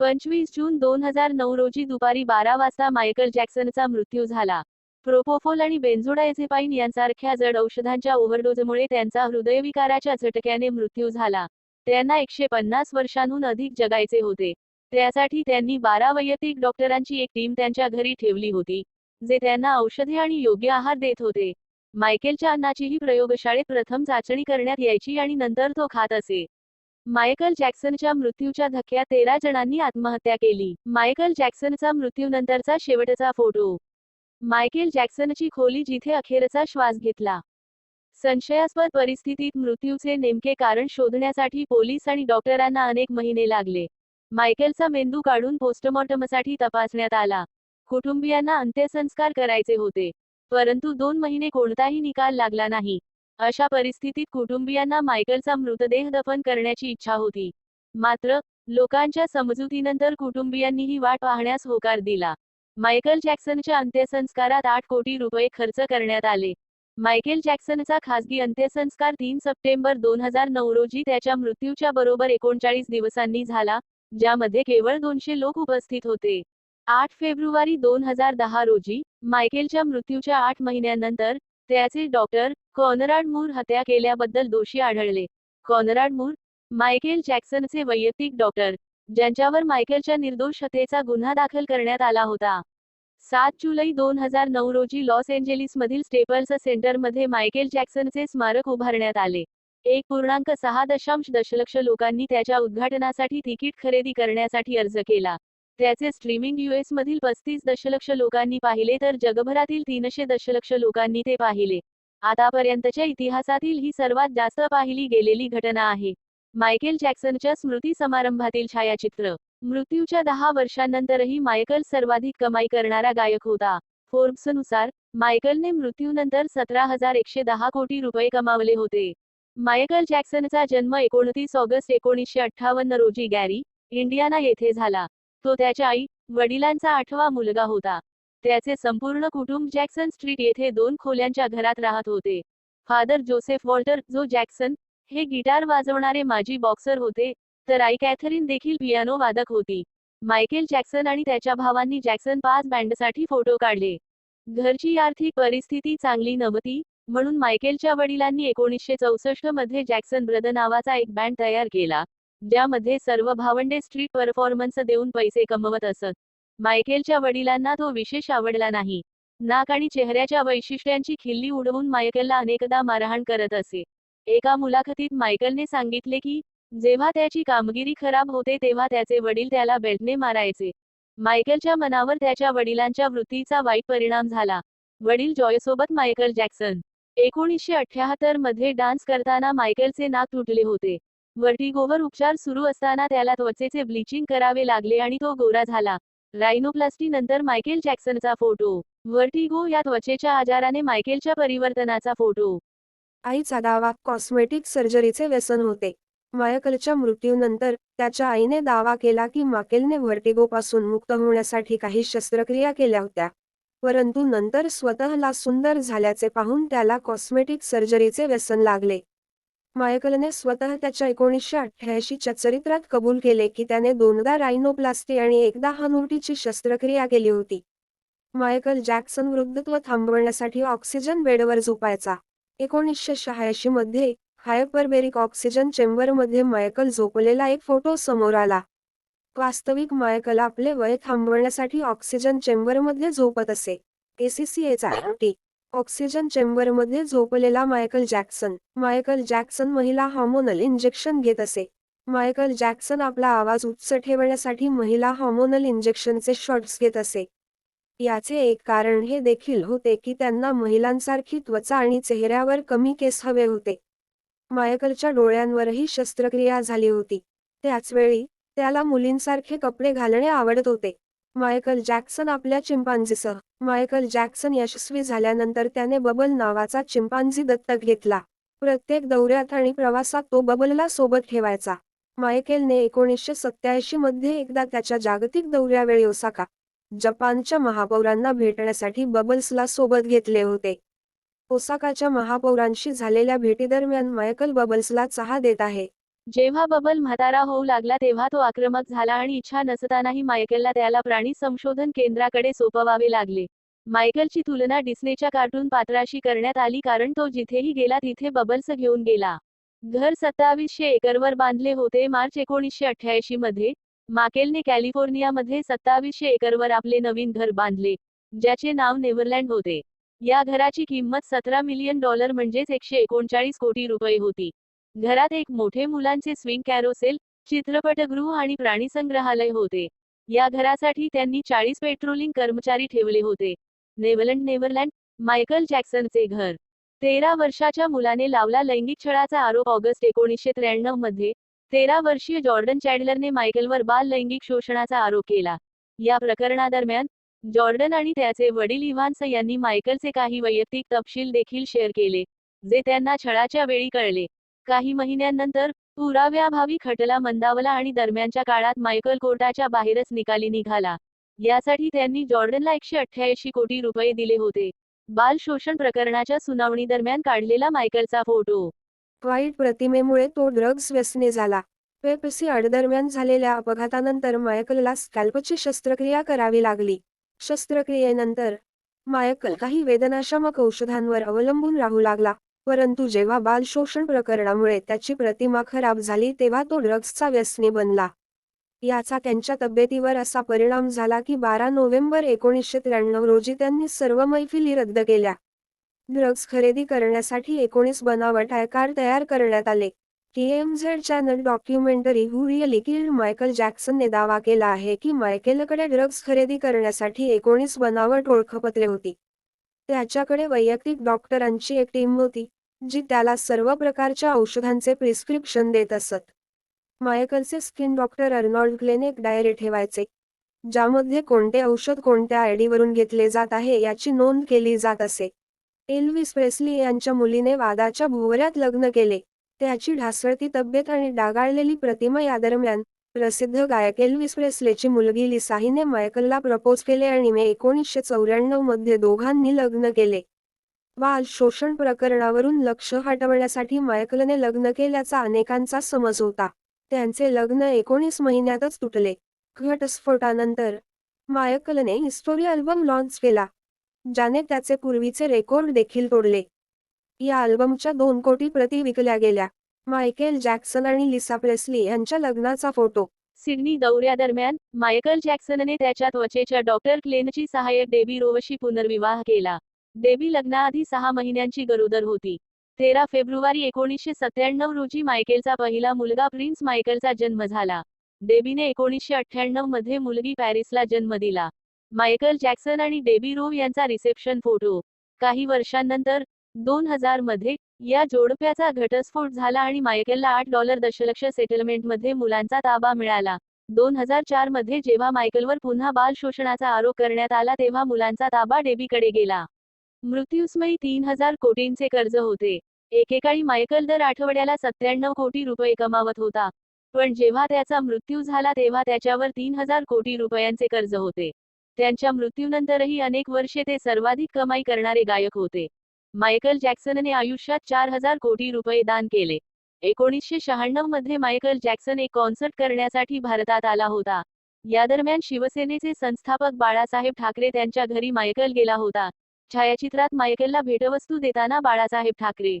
पंचवीस जून दोन हजार नऊ रोजी दुपारी बारा वाजता मायकल जॅक्सनचा मृत्यू झाला. प्रोपोफोल आणि बेन्झोडायझेपाईन यांसारख्या जड औषधांच्या ओव्हरडोजमुळे त्यांचा हृदयविकाराच्या झटक्याने मृत्यू झाला. त्यांना एकशे पन्नास वर्षांहून अधिक जगायचे होते. त्यासाठी त्यांनी बारा वैयक्तिक डॉक्टरांची एक टीम त्यांच्या घरी ठेवली होती जे त्यांना औषधे आणि योग्य आहार देत होते. मायकेलच्या अन्नाचीही प्रयोगशाळेत प्रथम चाचणी करण्यात यायची आणि नंतर तो खात असे. मायकल जॅक्सनच्या मृत्यूच्या धक्क्या तेरा जणांनी आत्महत्या केली. मायकल जॅक्सनचा मृत्यूनंतरचा शेवटचा फोटो. मायकेल जॅक्सनची खोली जिथे अखेरचा श्वास घेतला. संशयास्पद परिस्थितीत मृत्यूचे नेमके कारण शोधण्यासाठी पोलीस आणि डॉक्टरांना अनेक महिने लागले. मायकेलचा मेंदू काढून पोस्टमॉर्टमसाठी तपासण्यात आला. कुटुंबियांना अंत्यसंस्कार करायचे होते. परंतु दोन महिने कोणताही निकाल लागला नाही. अशा परिस्थितीत कुटुंबियांना मायकलचा मृतदेह दफन करण्याची इच्छा होती. मात्र लोकांच्या समजुतीनंतर कुटुंबियांनीही वाट पाहण्यास होकार दिला. मायकल जॅक्सनच्या अंत्यसंस्कारात आठ कोटी रुपये खर्च करण्यात आले. मायकेल जॅक्सनचा खासगी अंत्यसंस्कार तीन सप्टेंबर दोन हजार नऊ रोजी त्याच्या मृत्यूच्या बरोबर एकोणचाळीस दिवसांनी झाला ज्यामध्ये केवळ दोनशे लोक उपस्थित होते. आठ फेब्रुवारी दोन हजार दहा रोजी मायकेलच्या मृत्यूच्या आठ महिन्यानंतर त्याचे डॉक्टर कॉनराड मूर हत्या केल्याबद्दल दोषी आढळले. कॉनराड मूर मायकेल जॅक्सनचे वैयक्तिक डॉक्टर ज्यांच्यावर मायकेलच्या निर्दोष हत्येचा गुन्हा दाखल करण्यात आला होता. सात जुलै दोन हजार नऊ रोजी लॉस एंजेलिसमधील स्टेपल्स सेंटरमध्ये मायकेल जॅक्सनचे स्मारक उभारण्यात आले. एक पूर्णांक सहा दशांश दशलक्ष लोकांनी त्याच्या उद्घाटनासाठी तिकीट खरेदी करण्यासाठी अर्ज केला. त्याचे स्ट्रीमिंग युएस मधील पस्तीस दशलक्ष लोकांनी पाहिले तर जगभरातील तीनशे दशलक्ष लोकांनी ते पाहिले. आतापर्यंतच्या इतिहासातील ही सर्वात जास्त पाहिली गेलेली घटना आहे. मायकेल जॅक्सनच्या स्मृती समारंभातील छायाचित्र. मृत्यूच्या दहा वर्षांनंतरही मायकल सर्वाधिक कमाई करणारा गायक होता. फोर्ब्सनुसार मायकलने मृत्यूनंतर सतरा हजार एकशे दहा कोटी रुपये कमावले होते. मायकल जॅक्सनचा जन्म एकोणतीस ऑगस्ट एकोणीसशे अठ्ठावन्न रोजी गॅरी इंडियाना येथे झाला. तो त्याच्या आई वडिलांचा आठवा मुलगा होता. त्याचे संपूर्ण कुटुंब जॅक्सन स्ट्रीट येथे दोन खोल्यांच्या घरात राहत होते. Father Joseph Walter Joe Jackson हे गिटार वाजवणारे माजी बॉक्सर होते तर आई कॅथरीन देखील पियानो वादक होती. मायकेल जॅक्सन आणि त्याच्या भावांनी जॅक्सन पाच बँडसाठी फोटो काढले. घरची आर्थिक परिस्थिती चांगली नव्हती म्हणून मायकेलच्या वडिलांनी एकोणीसशे चौसष्टमध्ये जॅक्सन ब्रदर नावाचा एक बँड तयार केला. ज्यामध्ये सर्व भावंडे स्ट्रीट परफॉर्मन्स देऊन पैसे कमवत असत. मायकेलच्या वडिलांना तो विशेष आवडला नाही. नाक आणि चेहऱ्याच्या वैशिष्ट्यांची खिल्ली उडवून मायकेलला अनेकदा मारहाण करत असे. एका मुलाखतीत मायकलने सांगितले की जेव्हा त्याची कामगिरी खराब होते तेव्हा त्याचे वडील त्याला बेल्टने मारायचे. मायकेलच्या मनावर त्याच्या वडिलांच्या वृत्तीचा वाईट परिणाम झाला. वडील जॉयसोबत मायकल जॅक्सन. एकोणीसशे अठ्याहत्तरमध्ये डान्स करताना मायकेलचे नाक तुटले होते. वर्टिगोवर उपचार सुरू असताना त्याला त्वचेचे ब्लिचिंग करावे लागले आणि तो गोरा झाला. रायनोप्लास्टी नंतर मायकेल जॅक्सनचा फोटो. वर्टिगो या त्वचेच्या आजाराने मायकेलच्या परिवर्तनाचा फोटो. आईचा दावा कॉस्मेटिक सर्जरीचे व्यसन होते. मायकलच्या मृत्यूनंतर त्याच्या आईने दावा केला की माकेलने व्हर्टिगोपासून मुक्त होण्यासाठी काही शस्त्रक्रिया केल्या होत्या. परंतु नंतर स्वतःला सुंदर झाल्याचे पाहून त्याला कॉस्मेटिक सर्जरीचे व्यसन लागले. मायकलने स्वतः त्याच्या एकोणीसशे अठ्ठ्याऐंशीच्या चरित्रात कबूल केले की त्याने दोनदा रायनोप्लास्टी आणि एकदा हनुटीची शस्त्रक्रिया केली होती. मायकल जॅक्सन वृद्धत्व थांबवण्यासाठी ऑक्सिजन बेडवर झोपायचा. एकोणीसशे शहाऐंशी मध्ये हायपरबेरिक ऑक्सिजन चेंबरमध्ये मायकल झोपलेला एक फोटो समोर आला. वास्तविक मायकल आपले वय थांबवण्यासाठी ऑक्सिजन चेंबरमध्ये झोपत असे. एसीसीएचा टी ऑक्सिजन चेंबरमध्ये झोपलेला मायकल जॅक्सन. मायकल जॅक्सन महिला हार्मोनल इंजेक्शन घेत असे. मायकल जॅक्सन आपला आवाज उच्च ठेवण्यासाठी महिला हार्मोनल इंजेक्शनचे शॉट्स घेत असे. याचे एक कारण हे देखील होते की त्यांना महिलांसारखी त्वचा आणि चेहऱ्यावर कमी केस हवे होते. मायकलच्या डोळ्यांवरही शस्त्रक्रिया झाली होती. त्याचवेळी त्याला मुलींसारखे कपडे घालणे आवडत होते. मायकल जॅक्सन आपल्या चिंपांझीसह मायकल जॅक्सन यशस्वी झाल्यानंतर त्याने बबल नावाचा चिंपांझी दत्तक घेतला. प्रत्येक दौऱ्यात आणि प्रवासात तो बबलला सोबत ठेवायचा. मायकेलने एकोणीसशे सत्याऐंशी मध्ये एकदा त्याच्या जागतिक दौऱ्यावेळी ओसाका जपानच्या महापौरांना भेटण्यासाठी बबल्सला सोबत घेतले होते. ओसाकाच्या महापौरांशी झालेल्या भेटीदरम्यान मायकल बबल्सला चहा देत आहे. जेव्हा बबल म्हातारा होऊ लागला तेव्हा तो आक्रमक झाला आणि इच्छा नसतानाही मायकेलला त्याला प्राणी संशोधन केंद्राकडे सोपवावे लागले. मायकलची तुलना डिस्नेच्या कार्टून पात्राशी करण्यात आली कारण तो जिथेही गेला तिथे बबल्स घेऊन गेला. घर सत्तावीसशे एकरवर बांधले होते मार्च एकोणीसशे अठ्ठ्याऐंशी मध्ये. माकेलने कॅलिफोर्नियामध्ये सत्तावीसशे एकरवर आपले नवीन घर बांधले ज्याचे नाव नेव्हरलँड होते. या घराची किंमत सतरा मिलियन डॉलर म्हणजेच एकशे एकोणचाळीस कोटी रुपये होती. घरात एक मोठे मुलांचे स्विंग कॅरोसेल चित्रपटगृह आणि प्राणी संग्रहालय होते. या घरासाठी त्यांनी चाळीस पेट्रोलिंग कर्मचारी ठेवले होते. नेव्हलंड नेव्हरलँड मायकल जॅक्सनचे घर. तेरा वर्षाच्या मुलाने लावला लैंगिक छळाचा आरोप ऑगस्ट एकोणीसशे त्र्याण्णवमध्ये तेरा वर्षीय जॉर्डन चॅडलरने मायकलवर बाल लैंगिक शोषणाचा आरोप केला. या प्रकरणादरम्यान जॉर्डन आणि त्याचे वडील इव्हान्स यांनी मायकलचे काही वैयक्तिक तपशील देखील शेअर केले जे त्यांना छळाच्या वेळी कळले. काही महिन्यांनंतर पुराव्याभावी खटला मंदावला आणि दरम्यानच्या काळात मायकल कोर्टाच्या बाहेरच निकाली निघाला. यासाठी त्यांनी जॉर्डनला एकशे अठ्ठ्याऐंशी कोटी रुपये दिले होते. बाल शोषण प्रकरणाच्या सुनावणी दरम्यान काढलेला मायकलचा फोटो. वाईट प्रतिमेमुळे तो ड्रग्स व्यसने झाला. पेपसी आडदरम्यान झालेल्या अपघातानंतर मायकलला स्कॅल्पची शस्त्रक्रिया करावी लागली. शस्त्रक्रियेनंतर मायकल काही वेदनाशामक औषधांवर अवलंबून राहू लागला. परंतु जेव्हा बाल शोषण प्रकरणामुळे त्याची प्रतिमा खराब झाली तेव्हा तो ड्रग्सचा व्यसनी बनला. याचा त्यांच्या तब्येतीवर असा परिणाम झाला की बारा नोव्हेंबर एकोणीसशे त्र्याण्णव रोजी त्यांनी सर्व मैफिली रद्द केल्या. ड्रग्ज खरेदी करण्यासाठी एकोणीस बनावट आयकार तयार करण्यात आले. T M Z channel documentary who really killed Michael जॅक्सनने दावा केला आहे की मायकेलकडे ड्रग्ज खरेदी करण्यासाठी एकोणीस बनावट ओळखपत्रे होती. त्याच्याकडे वैयक्तिक डॉक्टरांची एक टीम होती. जी त्याला सर्व प्रकारच्या औषधांचे प्रिस्क्रिप्शन देत असत. मायकलचे स्किन डॉक्टर अर्नॉल्ड क्लेन एक डायरी ठेवायचे ज्यामध्ये कोणते औषध कोणत्या आयडीवरून घेतले जात आहे याची नोंद केली जात असे. एल्विस प्रेस्ली यांच्या मुलीने वादाच्या भोवऱ्यात लग्न केले त्याची ढासळती तब्येत आणि डागाळलेली प्रतिमा या दरम्यान प्रसिद्ध गायक एल्विस प्रेस्लेची मुलगी लिसाहीने मायकलला प्रपोज केले आणि मे एकोणीसशे चौऱ्याण्णवमध्ये दोघांनी लग्न केले. बाल शोषण प्रकरणावरून लक्ष हटवण्यासाठी मायकलने लग्न केल्याचा अनेकांचा समज होता. त्यांचे लग्न एकोणीस महिन्यातच तुटले. घटस्फोटानंतर मायकलने हिस्टोरी अल्बम लॉन्च केला ज्याने त्याचे पूर्वीचे रेकॉर्ड देखील तोडले. या अल्बमच्या दोन कोटी प्रती विकल्या गेल्या. मायकेल जॅक्सन आणि लिसा प्रेस्ली यांच्या लग्नाचा फोटो. सिडनी दौऱ्यादरम्यान मायकल जॅक्सनने त्याच्या त्वचेच्या डॉक्टर क्लेनची सहाय्यक डेबी रोवशी पुनर्विवाह केला. देवी लग्नाआधी सहा महिन्यांची गरोदर होती. तेरा फेब्रुवारी एकोणीसशे सत्त्याण्णव रोजी मायकेलचा पहिला मुलगा प्रिन्स मायकेलचा जन्म झाला. डेबीने एकोणीसशे अठ्ठ्याण्णवमध्ये मुलगी पॅरिसला जन्म दिला. मायकल जॅक्सन आणि डेबी रोव यांचा रिसेप्शन फोटो. काही वर्षांनंतर दोन हजारमध्ये या जोडप्याचा घटस्फोट झाला आणि मायकेलला आठ डॉलर दशलक्ष सेटलमेंटमध्ये मुलांचा ताबा मिळाला. दोन हजार चारमध्ये जेव्हा मायकलवर पुन्हा बाल शोषणाचा आरोप करण्यात आला तेव्हा मुलांचा ताबा डेबीकडे गेला. मृत्यूसमयी तीन हजार कोटींचे कर्ज होते. एकेकाळी मायकल दर आठवड्याला सत्त्याण्णव कोटी रुपये कमावत होता. पण जेव्हा त्याचा मृत्यू झाला तेव्हा त्याच्यावर तीन हजार कोटी रुपयांचे कर्ज होते. त्यांच्या मृत्यूनंतरही अनेक वर्षे ते सर्वाधिक कमाई करणारे गायक होते. मायकल जॅक्सनने आयुष्यात चार हजार कोटी रुपये दान केले. एकोणीसशे शहाण्णवमध्ये मायकल जॅक्सन एक कॉन्सर्ट करण्यासाठी भारतात आला होता. या दरम्यान शिवसेनेचे संस्थापक बाळासाहेब ठाकरे त्यांच्या घरी मायकल गेला होता. छायाचित्रात मायकेलला भेटवस्तू देताना बाळासाहेब ठाकरे.